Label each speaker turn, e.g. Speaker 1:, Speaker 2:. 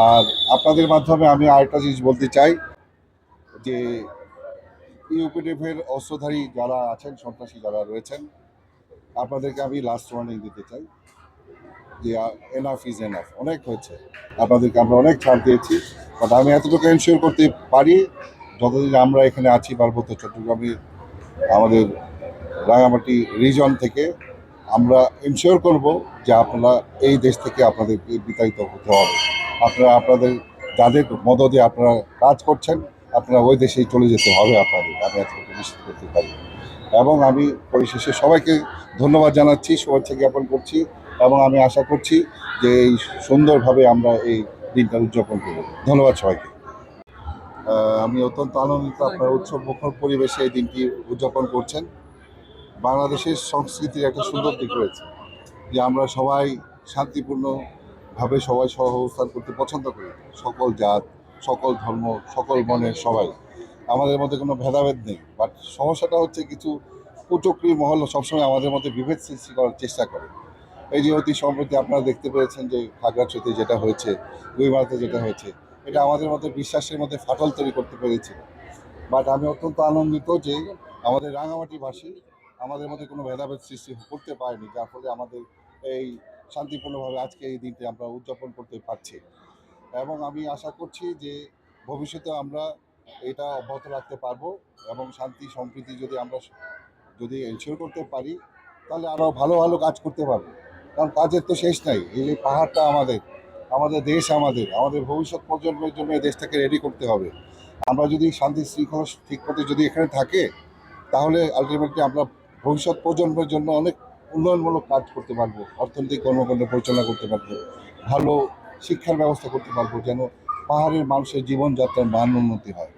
Speaker 1: আর আপনাদের মাধ্যমে আমি আরেকটা জিনিস বলতে চাই, যে ইউপিডিএফের অস্ত্রধারী যারা আছেন, সন্ত্রাসী যারা রয়েছেন, আপনাদেরকে আমি লাস্ট ওয়ার্নিং দিতে চাই, যে এনাফ ইজ এনাফ অনেক হয়েছে। আপনাদেরকে আমরা অনেক ছাড় দিয়েছি বাট আমি এতটুকু এনশিওর করতে পারি, যতদিন আমরা এখানে আছি, পার্বত্য চট্টগ্রামে, আমাদের রাঙামাটি রিজন থেকে, আমরা এনশিওর করব যে আপনারা এই দেশ থেকে আপনাদেরকে বিতাড়িত হতে হবে। আপনারা, আপনাদের যাদের মদদে আপনারা কাজ করছেন, আপনারা ওই দেশেই চলে যেতে হবে আপনাদের। আমি এতটুকু নিশ্চিত করতে পারি। এবং আমি পরিশেষে সবাইকে ধন্যবাদ জানাচ্ছি, শুভেচ্ছা জ্ঞাপন করছি এবং আমি আশা করছি যে এই সুন্দরভাবে আমরা এই দিনটা উদযাপন করব। ধন্যবাদ সবাইকে। আমি অত্যন্ত আনন্দিত আপনার উৎসব মুখর পরিবেশে এই দিনটি উদযাপন করছেন। বাংলাদেশের সংস্কৃতির একটা সুন্দর দিক রয়েছে, যে আমরা সবাই শান্তিপূর্ণভাবে সবাই সহ অবস্থান করতে পছন্দ করি। সকল জাত, সকল ধর্ম, সকল মনের সবাই। আমাদের মধ্যে কোনো ভেদাভেদ নেই। বাট সমস্যাটা হচ্ছে কিছু কুচক্রী মহল সবসময় আমাদের মধ্যে বিভেদ সৃষ্টি করার চেষ্টা করে। এই যে অতি সম্প্রতি আপনারা দেখতে পেয়েছেন যে খাগড়াছড়িতে যেটা হয়েছে, দুই গুইমারাতে যেটা হয়েছে, এটা আমাদের মধ্যে বিশ্বাসের মধ্যে ফাটল তৈরি করতে পেরেছিল। বাট আমি অত্যন্ত আনন্দিত যে আমাদের রাঙামাটিবাসী আমাদের মধ্যে কোনো ভেদাভেদ সৃষ্টি করতে পারেনি, যার ফলে আমাদের এই শান্তিপূর্ণভাবে আজকে এই দিনটি আমরা উদযাপন করতে পারছি। এবং আমি আশা করছি যে ভবিষ্যতে আমরা এটা অব্যাহত রাখতে পারব এবং শান্তি, সম্প্রীতি যদি আমরা যদি এনশিওর করতে পারি, তাহলে আরও ভালো ভালো কাজ করতে পারব। কারণ কাজের তো শেষ নাই। এই যে পাহাড়টা আমাদের আমাদের দেশ আমাদের আমাদের ভবিষ্যৎ প্রজন্মের জন্য এই দেশটাকে রেডি করতে হবে। আমরা যদি শান্তি শৃঙ্খলা ঠিক মতো যদি এখানে থাকে, তাহলে আলটিমেটলি আমরা ভবিষ্যৎ প্রজন্মের জন্য অনেক উন্নয়নমূলক কাজ করতে পারব, অর্থনৈতিক কর্মকাণ্ড পরিচালনা করতে পারব, ভালো শিক্ষার ব্যবস্থা করতে পারব যেন পাহাড়ের মানুষের জীবনযাত্রার মান উন্নতি হয়।